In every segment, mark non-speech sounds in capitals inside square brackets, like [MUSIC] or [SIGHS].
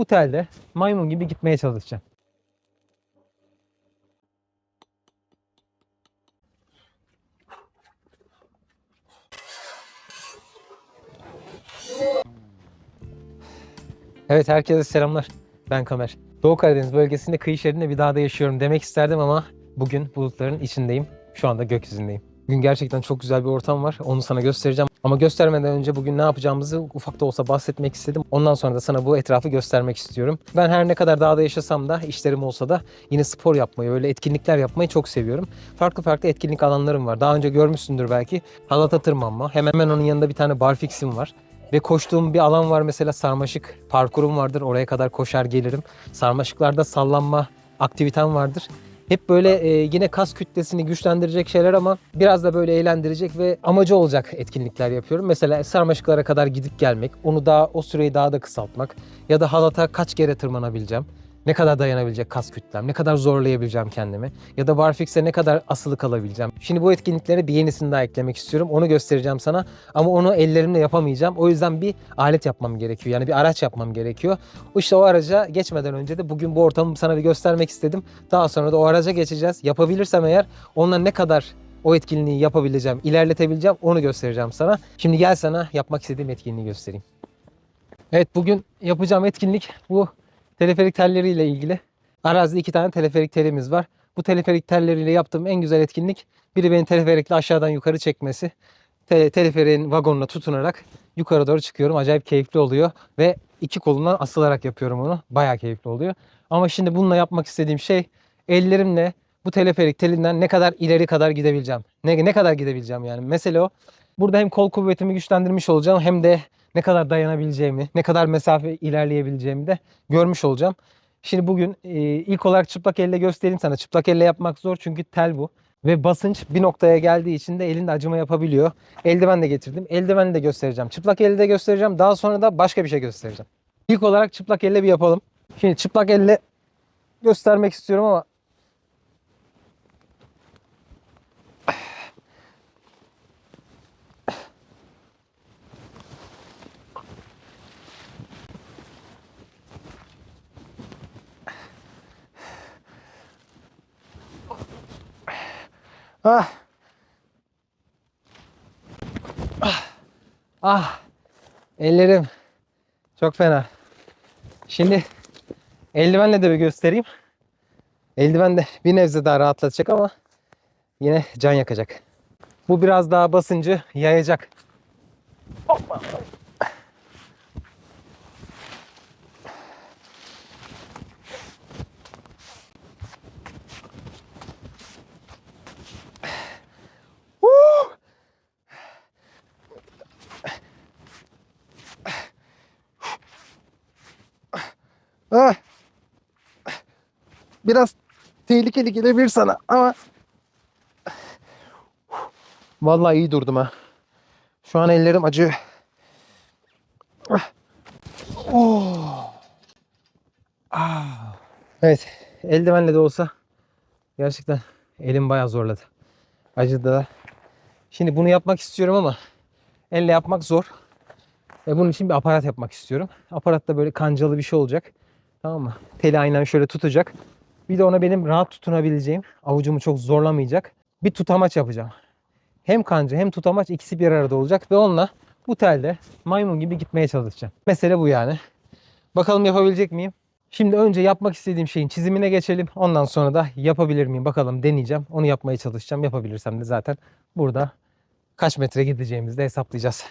bu telde maymun gibi gitmeye çalışacağım. Evet herkese selamlar. Ben Kamer. Doğu Karadeniz bölgesinde kıyı şeridinde bir dağda yaşıyorum demek isterdim ama bugün bulutların içindeyim. Şu anda gökyüzündeyim. Bugün gerçekten çok güzel bir ortam var. Onu sana göstereceğim. Ama göstermeden önce bugün ne yapacağımızı ufak da olsa bahsetmek istedim. Ondan sonra da sana bu etrafı göstermek istiyorum. Ben her ne kadar dağda yaşasam da, işlerim olsa da yine spor yapmayı, öyle etkinlikler yapmayı çok seviyorum. Farklı farklı etkinlik alanlarım var. Daha önce görmüşsündür belki. Halata tırmanma. Hemen hemen onun yanında bir tane barfix'im var. Ve koştuğum bir alan var mesela sarmaşık parkurum vardır. Oraya kadar koşar gelirim. Sarmaşıklarda sallanma aktivitem vardır. Hep böyle e, yine kas kütlesini güçlendirecek şeyler ama biraz da böyle eğlendirecek ve amacı olacak etkinlikler yapıyorum. Mesela sarmaşıklara kadar gidip gelmek, onu daha o süreyi daha da kısaltmak ya da halata kaç kere tırmanabileceğim. Ne kadar dayanabilecek kas kütlem, ne kadar zorlayabileceğim kendimi ya da barfix'e ne kadar asılı kalabileceğim. Şimdi bu etkinliklere bir yenisini daha eklemek istiyorum. Onu göstereceğim sana ama onu ellerimle yapamayacağım. O yüzden bir alet yapmam gerekiyor. Yani bir araç yapmam gerekiyor. İşte o araca geçmeden önce de bugün bu ortamı sana bir göstermek istedim. Daha sonra da o araca geçeceğiz. Yapabilirsem eğer onunla ne kadar o etkinliği yapabileceğim, ilerletebileceğim onu göstereceğim sana. Şimdi gel sana yapmak istediğim etkinliği göstereyim. Evet bugün yapacağım etkinlik bu teleferik telleriyle ilgili. Arazide iki tane teleferik telimiz var. Bu teleferik telleriyle yaptığım en güzel etkinlik biri beni teleferikle aşağıdan yukarı çekmesi. Te- teleferiğin vagonuna tutunarak yukarı doğru çıkıyorum. Acayip keyifli oluyor ve iki kolumdan asılarak yapıyorum onu. Bayağı keyifli oluyor. Ama şimdi bununla yapmak istediğim şey ellerimle bu teleferik telinden ne kadar ileri kadar gidebileceğim. Ne, ne kadar gidebileceğim yani. Mesele o. Burada hem kol kuvvetimi güçlendirmiş olacağım hem de ne kadar dayanabileceğimi, ne kadar mesafe ilerleyebileceğimi de görmüş olacağım. Şimdi bugün e, ilk olarak çıplak elle göstereyim sana. Çıplak elle yapmak zor çünkü tel bu. Ve basınç bir noktaya geldiği için de elinde acıma yapabiliyor. Eldiven de getirdim. Eldiveni de göstereceğim. Çıplak elle de göstereceğim. Daha sonra da başka bir şey göstereceğim. İlk olarak çıplak elle bir yapalım. Şimdi çıplak elle göstermek istiyorum ama Ah. Ah. Ah. Ellerim. Çok fena. Şimdi eldivenle de bir göstereyim. Eldiven de bir nebze daha rahatlatacak ama yine can yakacak. Bu biraz daha basıncı yayacak. Hoppa. Woo! Ah. Biraz tehlikeli gelebilir sana ama Vallahi iyi durdum ha. Şu an ellerim. Ah. Oh. Ah. Evet, eldivenle de olsa gerçekten elim bayağı zorladı. Acıdı da. Şimdi bunu yapmak istiyorum ama elle yapmak zor. Ve bunun için bir aparat yapmak istiyorum. Aparat da böyle kancalı bir şey olacak. Tamam mı? Teli aynen şöyle tutacak. Bir de ona benim rahat tutunabileceğim, avucumu çok zorlamayacak bir tutamaç yapacağım. Hem kanca hem tutamaç ikisi bir arada olacak ve onunla bu telde maymun gibi gitmeye çalışacağım. Mesele bu yani. Bakalım yapabilecek miyim? Şimdi önce yapmak istediğim şeyin çizimine geçelim. Ondan sonra da yapabilir miyim bakalım deneyeceğim. Onu yapmaya çalışacağım. Yapabilirsem de zaten burada kaç metre gideceğimizi de hesaplayacağız.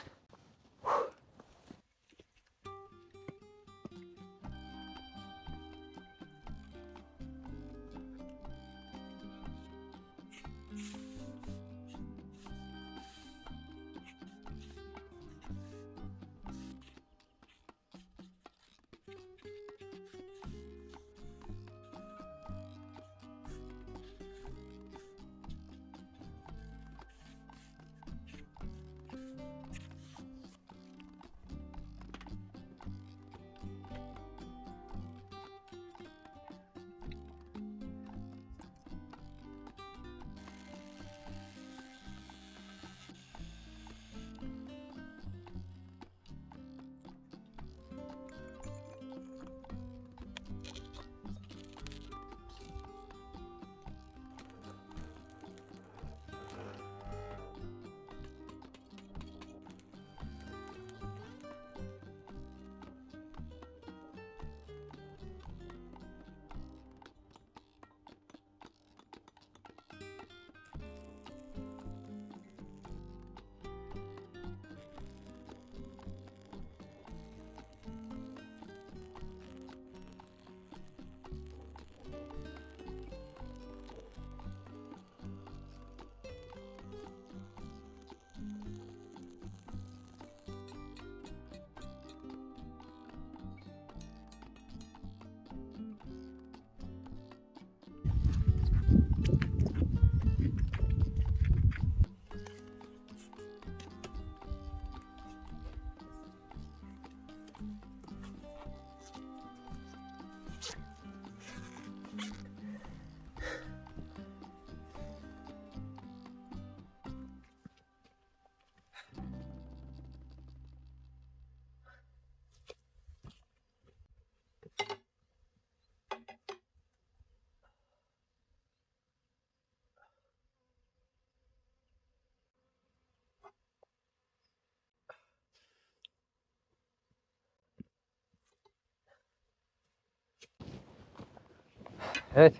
Evet.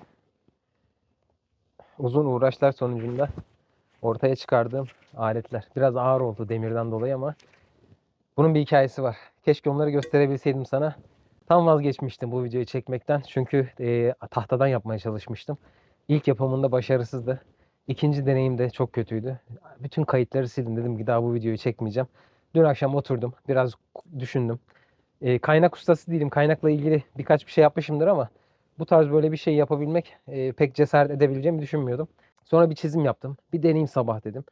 Uzun uğraşlar sonucunda ortaya çıkardığım aletler. Biraz ağır oldu demirden dolayı ama bunun bir hikayesi var. Keşke onları gösterebilseydim sana. Tam vazgeçmiştim bu videoyu çekmekten. Çünkü e, tahtadan yapmaya çalışmıştım. İlk yapımında başarısızdı. İkinci deneyim de çok kötüydü. Bütün kayıtları sildim. Dedim ki daha bu videoyu çekmeyeceğim. Dün akşam oturdum. Biraz düşündüm. E, kaynak ustası değilim. Kaynakla ilgili birkaç bir şey yapmışımdır ama bu tarz böyle bir şey yapabilmek e, pek cesaret edebileceğimi düşünmüyordum. Sonra bir çizim yaptım. Bir deneyim sabah dedim.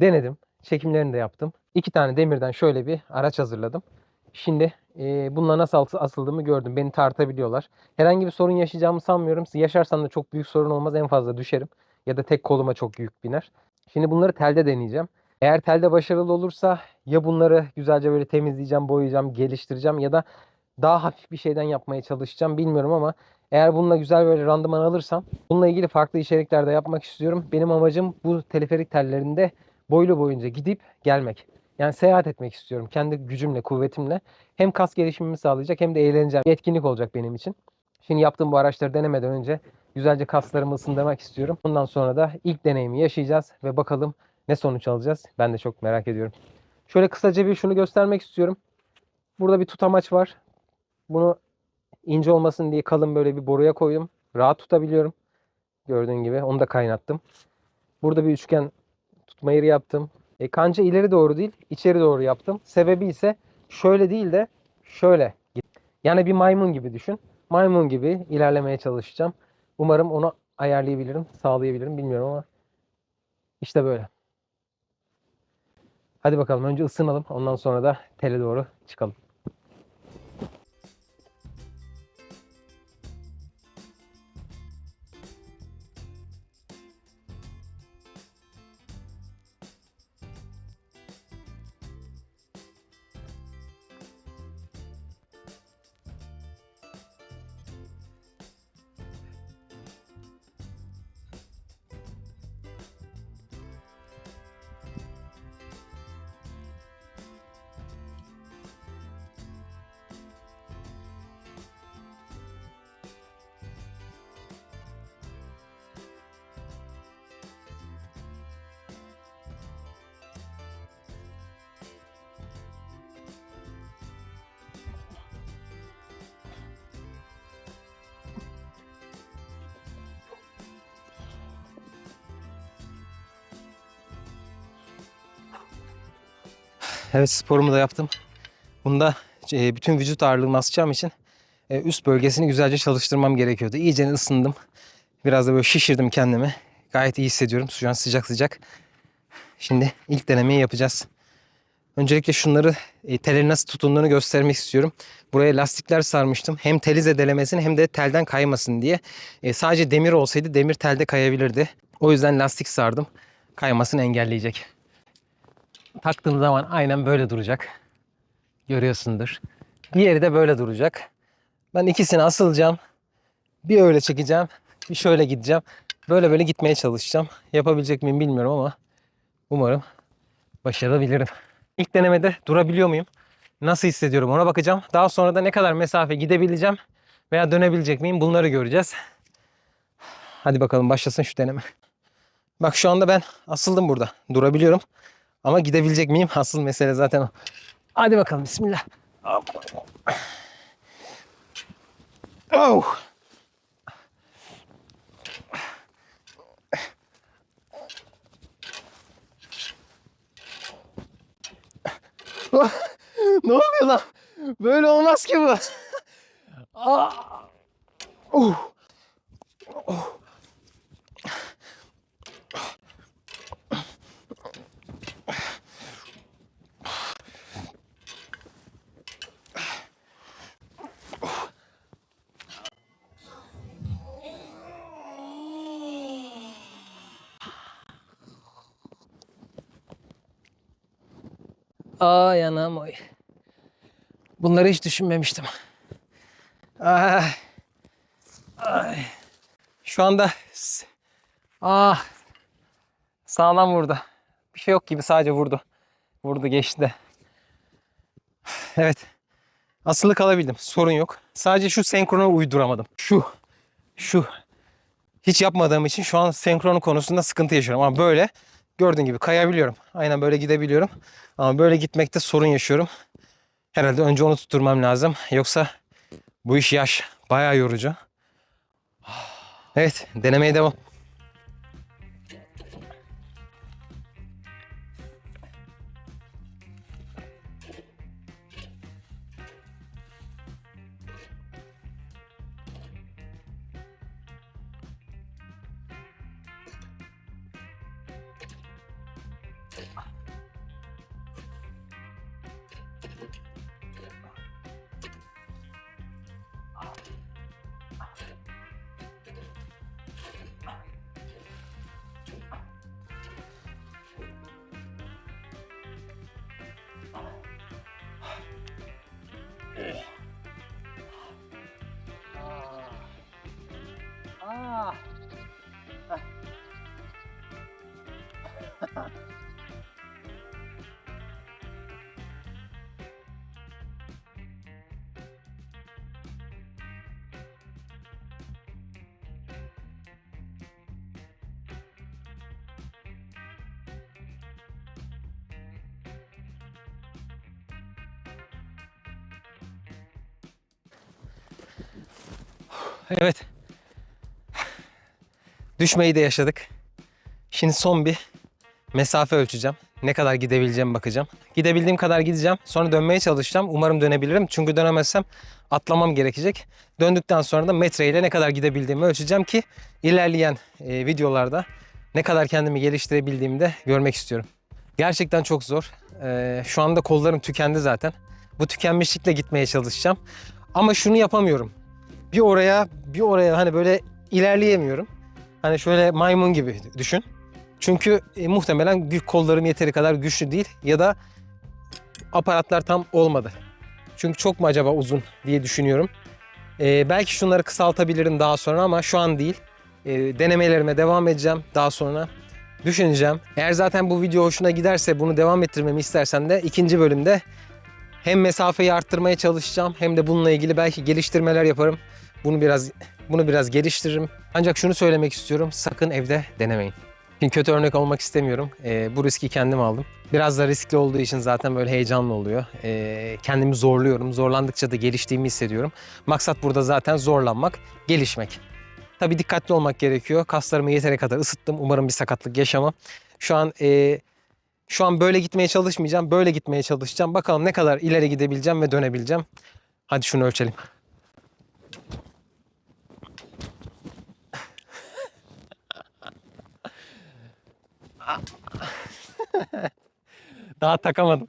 Denedim. Çekimlerini de yaptım. İki tane demirden şöyle bir araç hazırladım. Şimdi e, bununla nasıl as- asıldığımı gördüm. Beni tartabiliyorlar. Herhangi bir sorun yaşayacağımı sanmıyorum. Yaşarsam da çok büyük sorun olmaz. En fazla düşerim. Ya da tek koluma çok yük biner. Şimdi bunları telde deneyeceğim. Eğer telde başarılı olursa ya bunları güzelce böyle temizleyeceğim, boyayacağım, geliştireceğim ya da daha hafif bir şeyden yapmaya çalışacağım bilmiyorum ama eğer bununla güzel böyle randıman alırsam bununla ilgili farklı içeriklerde yapmak istiyorum. Benim amacım bu teleferik tellerinde boylu boyunca gidip gelmek. Yani seyahat etmek istiyorum kendi gücümle, kuvvetimle. Hem kas gelişimimi sağlayacak hem de eğleneceğim. Bir etkinlik olacak benim için. Şimdi yaptığım bu araçları denemeden önce güzelce kaslarımı ısındırmak istiyorum. Bundan sonra da ilk deneyimi yaşayacağız ve bakalım ne sonuç alacağız. Ben de çok merak ediyorum. Şöyle kısaca bir şunu göstermek istiyorum. Burada bir tutamaç var. Bunu ince olmasın diye kalın böyle bir boruya koydum. Rahat tutabiliyorum. Gördüğün gibi onu da kaynattım. Burada bir üçgen tutma yeri yaptım. E, kanca ileri doğru değil, içeri doğru yaptım. Sebebi ise şöyle değil de şöyle. Yani bir maymun gibi düşün. Maymun gibi ilerlemeye çalışacağım. Umarım onu ayarlayabilirim, sağlayabilirim bilmiyorum ama işte böyle. Hadi bakalım önce ısınalım. Ondan sonra da tele doğru çıkalım. Evet sporumu da yaptım. Bunda e, bütün vücut ağırlığımı asacağım için e, üst bölgesini güzelce çalıştırmam gerekiyordu. İyice ısındım. Biraz da böyle şişirdim kendimi. Gayet iyi hissediyorum. Şu an sıcak sıcak. Şimdi ilk denemeyi yapacağız. Öncelikle şunları e, nasıl tutunduğunu göstermek istiyorum. Buraya lastikler sarmıştım. Hem teli zedelemesin hem de telden kaymasın diye. E, sadece demir olsaydı demir telde kayabilirdi. O yüzden lastik sardım. Kaymasını engelleyecek. Taktığım zaman aynen böyle duracak. Görüyorsundur. Diğeri de böyle duracak. Ben ikisini asılacağım. Bir öyle çekeceğim. Bir şöyle gideceğim. Böyle böyle gitmeye çalışacağım. Yapabilecek miyim bilmiyorum ama umarım başarabilirim. İlk denemede durabiliyor muyum? Nasıl hissediyorum ona bakacağım. Daha sonra da ne kadar mesafe gidebileceğim veya dönebilecek miyim bunları göreceğiz. Hadi bakalım başlasın şu deneme. Bak şu anda ben asıldım burada. Durabiliyorum. Ama gidebilecek miyim? [LAUGHS] Asıl mesele zaten o. Hadi bakalım bismillah. Oh. [LAUGHS] ne oluyor lan? Böyle olmaz ki bu. Aa. [LAUGHS] Uh. Ay anam oy. Bunları hiç düşünmemiştim. Ay. Ay. Şu anda ah sağlam vurdu. Bir şey yok gibi sadece vurdu. Vurdu geçti de. Evet. Asılı kalabildim. Sorun yok. Sadece şu senkrona uyduramadım. Şu. şu hiç yapmadığım için şu an senkronu konusunda sıkıntı yaşıyorum. Ama böyle gördüğün gibi kayabiliyorum. Aynen böyle gidebiliyorum. Ama böyle gitmekte sorun yaşıyorum. Herhalde önce onu tutturmam lazım. Yoksa bu iş yaş. Bayağı yorucu. [SIGHS] Evet denemeye devam. Yeah. Evet. Düşmeyi de yaşadık. Şimdi son bir mesafe ölçeceğim. Ne kadar gidebileceğim bakacağım. Gidebildiğim kadar gideceğim. Sonra dönmeye çalışacağım. Umarım dönebilirim. Çünkü dönemezsem atlamam gerekecek. Döndükten sonra da metreyle ne kadar gidebildiğimi ölçeceğim ki ilerleyen e, videolarda ne kadar kendimi geliştirebildiğimi de görmek istiyorum. Gerçekten çok zor. E, şu anda kollarım tükendi zaten. Bu tükenmişlikle gitmeye çalışacağım. Ama şunu yapamıyorum bir oraya bir oraya hani böyle ilerleyemiyorum. Hani şöyle maymun gibi düşün. Çünkü e, muhtemelen gü- kollarım yeteri kadar güçlü değil ya da aparatlar tam olmadı. Çünkü çok mu acaba uzun diye düşünüyorum. E, belki şunları kısaltabilirim daha sonra ama şu an değil. E, denemelerime devam edeceğim daha sonra. Düşüneceğim. Eğer zaten bu video hoşuna giderse bunu devam ettirmemi istersen de ikinci bölümde hem mesafeyi arttırmaya çalışacağım hem de bununla ilgili belki geliştirmeler yaparım. Bunu biraz bunu biraz geliştiririm. Ancak şunu söylemek istiyorum. Sakın evde denemeyin. Şimdi kötü örnek olmak istemiyorum. Ee, bu riski kendim aldım. Biraz da riskli olduğu için zaten böyle heyecanlı oluyor. Ee, kendimi zorluyorum. Zorlandıkça da geliştiğimi hissediyorum. Maksat burada zaten zorlanmak, gelişmek. Tabii dikkatli olmak gerekiyor. Kaslarımı yeteri kadar ısıttım. Umarım bir sakatlık yaşamam. Şu an e, şu an böyle gitmeye çalışmayacağım. Böyle gitmeye çalışacağım. Bakalım ne kadar ileri gidebileceğim ve dönebileceğim. Hadi şunu ölçelim. [LAUGHS] Daha takamadım.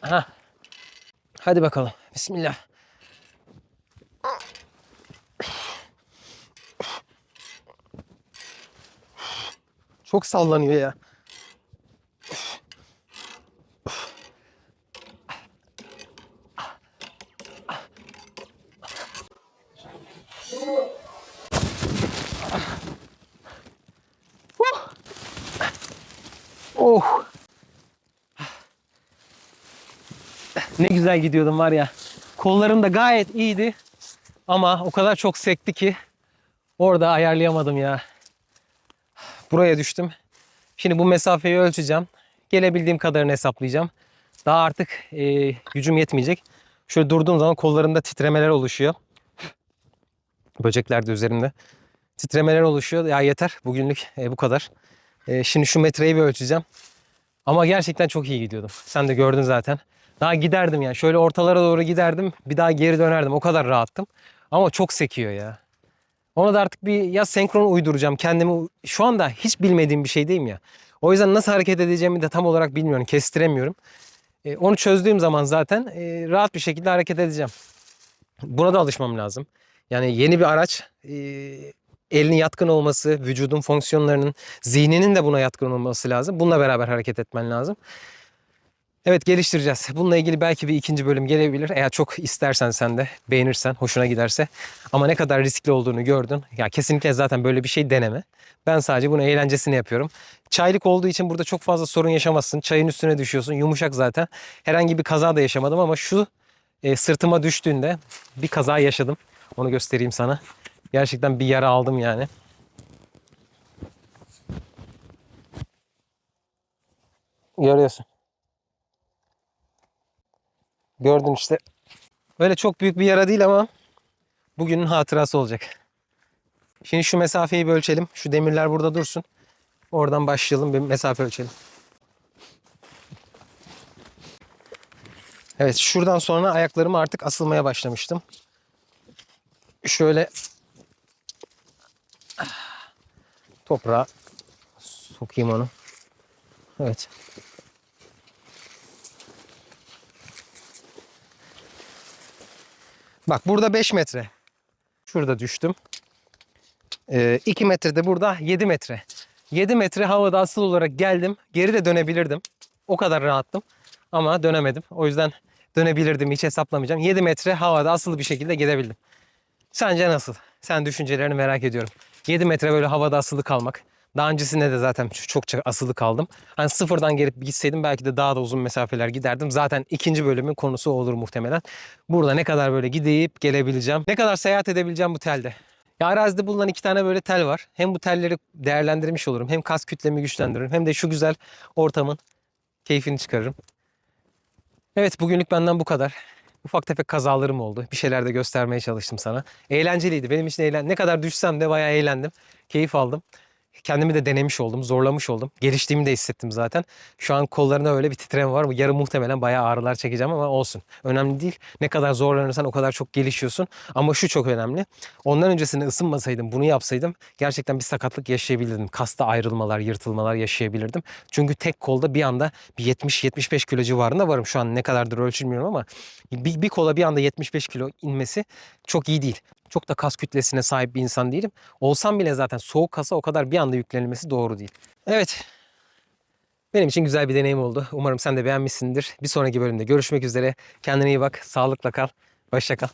Ha. Hadi bakalım. Bismillah. Çok sallanıyor ya. Güzel gidiyordum var ya. Kollarım da gayet iyiydi. Ama o kadar çok sekti ki orada ayarlayamadım ya. Buraya düştüm. Şimdi bu mesafeyi ölçeceğim. Gelebildiğim kadarını hesaplayacağım. Daha artık e, gücüm yetmeyecek. Şöyle durduğum zaman kollarımda titremeler oluşuyor. Böcekler de üzerimde. Titremeler oluşuyor. Ya yeter. Bugünlük e, bu kadar. E, şimdi şu metreyi bir ölçeceğim. Ama gerçekten çok iyi gidiyordum. Sen de gördün zaten. Daha giderdim yani. Şöyle ortalara doğru giderdim. Bir daha geri dönerdim. O kadar rahattım. Ama çok sekiyor ya. Ona da artık bir ya senkron uyduracağım. Kendimi şu anda hiç bilmediğim bir şey mi ya? O yüzden nasıl hareket edeceğimi de tam olarak bilmiyorum. Kestiremiyorum. E, onu çözdüğüm zaman zaten e, rahat bir şekilde hareket edeceğim. Buna da alışmam lazım. Yani yeni bir araç e, elinin yatkın olması, vücudun fonksiyonlarının, zihninin de buna yatkın olması lazım. Bununla beraber hareket etmen lazım. Evet geliştireceğiz. Bununla ilgili belki bir ikinci bölüm gelebilir. Eğer çok istersen sen de beğenirsen, hoşuna giderse. Ama ne kadar riskli olduğunu gördün. Ya kesinlikle zaten böyle bir şey deneme. Ben sadece bunu eğlencesini yapıyorum. Çaylık olduğu için burada çok fazla sorun yaşamazsın. Çayın üstüne düşüyorsun. Yumuşak zaten. Herhangi bir kaza da yaşamadım ama şu e, sırtıma düştüğünde bir kaza yaşadım. Onu göstereyim sana. Gerçekten bir yara aldım yani. Görüyorsun. Gördün işte. Öyle çok büyük bir yara değil ama bugünün hatırası olacak. Şimdi şu mesafeyi bir ölçelim. Şu demirler burada dursun. Oradan başlayalım bir mesafe ölçelim. Evet şuradan sonra ayaklarım artık asılmaya başlamıştım. Şöyle toprağa sokayım onu. Evet. Bak burada 5 metre. Şurada düştüm. 2 metre de burada 7 metre. 7 metre havada asıl olarak geldim. Geri de dönebilirdim. O kadar rahattım. Ama dönemedim. O yüzden dönebilirdim. Hiç hesaplamayacağım. 7 metre havada asılı bir şekilde gidebildim. Sence nasıl? Sen düşüncelerini merak ediyorum. 7 metre böyle havada asılı kalmak. Daha öncesinde de zaten çokça asılı kaldım. Hani sıfırdan gelip gitseydim belki de daha da uzun mesafeler giderdim. Zaten ikinci bölümün konusu olur muhtemelen. Burada ne kadar böyle gidip gelebileceğim. Ne kadar seyahat edebileceğim bu telde. Ya arazide bulunan iki tane böyle tel var. Hem bu telleri değerlendirmiş olurum. Hem kas kütlemi güçlendiririm. Hem de şu güzel ortamın keyfini çıkarırım. Evet bugünlük benden bu kadar. Ufak tefek kazalarım oldu. Bir şeyler de göstermeye çalıştım sana. Eğlenceliydi. Benim için eğlen ne kadar düşsem de bayağı eğlendim. Keyif aldım. Kendimi de denemiş oldum, zorlamış oldum. Geliştiğimi de hissettim zaten. Şu an kollarında öyle bir titreme var. Yarın muhtemelen bayağı ağrılar çekeceğim ama olsun. Önemli değil. Ne kadar zorlanırsan o kadar çok gelişiyorsun. Ama şu çok önemli. Ondan öncesinde ısınmasaydım, bunu yapsaydım gerçekten bir sakatlık yaşayabilirdim. Kasta ayrılmalar, yırtılmalar yaşayabilirdim. Çünkü tek kolda bir anda bir 70-75 kilo civarında varım. Şu an ne kadardır ölçülmüyorum ama bir, bir kola bir anda 75 kilo inmesi çok iyi değil. Çok da kas kütlesine sahip bir insan değilim. Olsam bile zaten soğuk kasa o kadar bir anda yüklenilmesi doğru değil. Evet. Benim için güzel bir deneyim oldu. Umarım sen de beğenmişsindir. Bir sonraki bölümde görüşmek üzere. Kendine iyi bak. Sağlıkla kal. Hoşça kal.